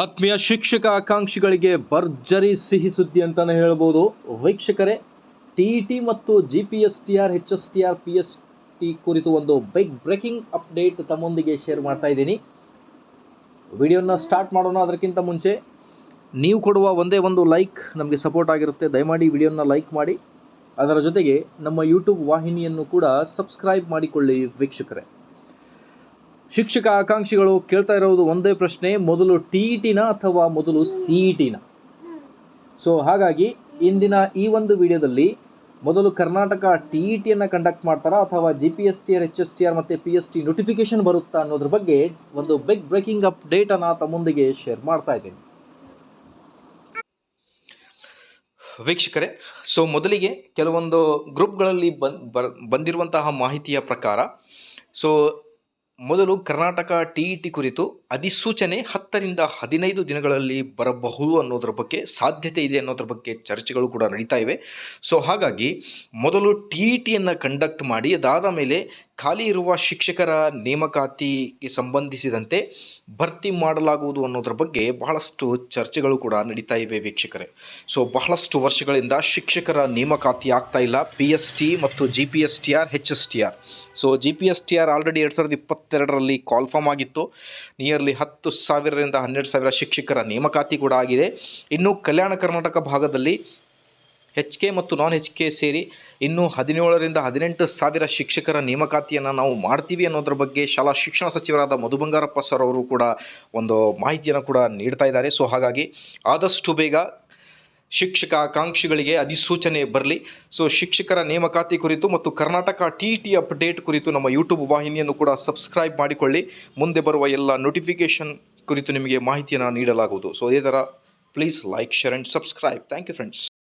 ಆತ್ಮೀಯ ಶಿಕ್ಷಕ ಆಕಾಂಕ್ಷಿಗಳಿಗೆ ಭರ್ಜರಿ ಸಿಹಿ ಸುದ್ದಿ ಅಂತಲೇ ಹೇಳ್ಬೋದು. ವೀಕ್ಷಕರೇ, ಟಿ ಇ ಟಿ ಮತ್ತು G P S T R, H S T R, P S T ಕುರಿತು ಒಂದು ಬೈಕ್ ಬ್ರೇಕಿಂಗ್ ಅಪ್ಡೇಟ್ ತಮ್ಮೊಂದಿಗೆ ಶೇರ್ ಮಾಡ್ತಾ ಇದ್ದೀನಿ. ವಿಡಿಯೋನ ಸ್ಟಾರ್ಟ್ ಮಾಡೋಣ ಅದಕ್ಕಿಂತ ಮುಂಚೆ, ನೀವು ಕೊಡುವ ಒಂದೇ ಒಂದು ಲೈಕ್ ನಮಗೆ ಸಪೋರ್ಟ್ ಆಗಿರುತ್ತೆ. ದಯಮಾಡಿ ವಿಡಿಯೋನ ಲೈಕ್ ಮಾಡಿ. ಅದರ ಜೊತೆಗೆ ನಮ್ಮ ಯೂಟ್ಯೂಬ್ ವಾಹಿನಿಯನ್ನು ಕೂಡ ಸಬ್ಸ್ಕ್ರೈಬ್ ಮಾಡಿಕೊಳ್ಳಿ ವೀಕ್ಷಕರೇ. ಶಿಕ್ಷಕ ಆಕಾಂಕ್ಷಿಗಳು ಕೇಳ್ತಾ ಇರೋದು ಒಂದೇ ಪ್ರಶ್ನೆ, ಮೊದಲು ಟಿ ಅಥವಾ ಮೊದಲು ಸಿ ಇ ಟಿನ ಸೊ ಹಾಗಾಗಿ ಇಂದಿನ ಈ ಒಂದು ವಿಡಿಯೋದಲ್ಲಿ ಮೊದಲು ಕರ್ನಾಟಕ ಟಿ ಇ ಟಿಯನ್ನು ಕಂಡಕ್ಟ್ ಮಾಡ್ತಾರಾ ಅಥವಾ G P S T R H S T R ಮತ್ತು ಪಿ ಎಸ್ ಟಿ ನೋಟಿಫಿಕೇಶನ್ ಬರುತ್ತಾ ಅನ್ನೋದ್ರ ಬಗ್ಗೆ ಒಂದು ಬಿಗ್ ಬ್ರೇಕಿಂಗ್ ಅಪ್ಡೇಟನ್ನು ತಮ್ಮೊಂದಿಗೆ ಶೇರ್ ಮಾಡ್ತಾ ಇದ್ದೀನಿ. ವೀಕ್ಷಕರೇ ಸೊ ಮೊದಲಿಗೆ ಕೆಲವೊಂದು ಗ್ರೂಪ್ಗಳಲ್ಲಿ ಬಂದಿರುವಂತಹ ಮಾಹಿತಿಯ ಪ್ರಕಾರ ಸೊ ಮೊದಲು ಕರ್ನಾಟಕ ಟಿ ಇ ಟಿ ಕುರಿತು ಅಧಿಸೂಚನೆ ಹತ್ತರಿಂದ ಹದಿನೈದು ದಿನಗಳಲ್ಲಿ ಬರಬಹುದು ಅನ್ನೋದ್ರ ಬಗ್ಗೆ ಸಾಧ್ಯತೆ ಇದೆ ಅನ್ನೋದ್ರ ಬಗ್ಗೆ ಚರ್ಚೆಗಳು ಕೂಡ ನಡೀತಾ ಇವೆ. ಸೊ ಹಾಗಾಗಿ ಮೊದಲು ಟಿ ಇ ಟಿಯನ್ನು ಕಂಡಕ್ಟ್ ಮಾಡಿ, ಅದಾದ ಮೇಲೆ ಖಾಲಿ ಇರುವ ಶಿಕ್ಷಕರ ನೇಮಕಾತಿಗೆ ಸಂಬಂಧಿಸಿದಂತೆ ಭರ್ತಿ ಮಾಡಲಾಗುವುದು ಅನ್ನೋದ್ರ ಬಗ್ಗೆ ಬಹಳಷ್ಟು ಚರ್ಚೆಗಳು ಕೂಡ ನಡೀತಾ ಇವೆ ವೀಕ್ಷಕರೇ. ಸೊ ಬಹಳಷ್ಟು ವರ್ಷಗಳಿಂದ ಶಿಕ್ಷಕರ ನೇಮಕಾತಿ ಆಗ್ತಾ ಇಲ್ಲ. ಪಿ ಎಸ್ ಟಿ ಮತ್ತು G P S T R H S T R so G P S T R already ಎರಡು ಸಾವಿರದ ಇಪ್ಪತ್ತೆರಡರಲ್ಲಿ ಕಾಲ್ಫಾರ್ಮ್ ಆಗಿತ್ತು. ನಿಯರ್ಲಿ ಹತ್ತು ಸಾವಿರದಿಂದ ಹನ್ನೆರಡು ಸಾವಿರ ಶಿಕ್ಷಕರ ನೇಮಕಾತಿ ಕೂಡ ಆಗಿದೆ. ಇನ್ನು ಕಲ್ಯಾಣ ಕರ್ನಾಟಕ ಭಾಗದಲ್ಲಿ ಹೆಚ್ ಕೆ ಮತ್ತು ನಾನ್ ಹೆಚ್ ಕೆ ಸೇರಿ ಇನ್ನೂ ಹದಿನೇಳರಿಂದ ಹದಿನೆಂಟು ಸಾವಿರ ಶಿಕ್ಷಕರ ನೇಮಕಾತಿಯನ್ನು ನಾವು ಮಾಡ್ತೀವಿ ಅನ್ನೋದ್ರ ಬಗ್ಗೆ ಶಾಲಾ ಶಿಕ್ಷಣ ಸಚಿವರಾದ ಮಧು ಬಂಗಾರಪ್ಪ ಸರ್ ಅವರು ಕೂಡ ಒಂದು ಮಾಹಿತಿಯನ್ನು ಕೂಡ ನೀಡ್ತಾ ಇದ್ದಾರೆ. ಸೊ ಹಾಗಾಗಿ ಆದಷ್ಟು ಬೇಗ ಶಿಕ್ಷಕ ಆಕಾಂಕ್ಷಿಗಳಿಗೆ ಅಧಿಸೂಚನೆ ಬರಲಿ. ಸೊ ಶಿಕ್ಷಕರ ನೇಮಕಾತಿ ಕುರಿತು ಮತ್ತು ಕರ್ನಾಟಕ ಟಿ ಟಿ ಅಪ್ಡೇಟ್ ಕುರಿತು ನಮ್ಮ ಯೂಟ್ಯೂಬ್ ವಾಹಿನಿಯನ್ನು ಕೂಡ ಸಬ್ಸ್ಕ್ರೈಬ್ ಮಾಡಿಕೊಳ್ಳಿ. ಮುಂದೆ ಬರುವ ಎಲ್ಲ ನೋಟಿಫಿಕೇಷನ್ ಕುರಿತು ನಿಮಗೆ ಮಾಹಿತಿಯನ್ನು ನೀಡಲಾಗುವುದು. ಸೊ ಇದೇ ಥರ please like share and subscribe thank you friends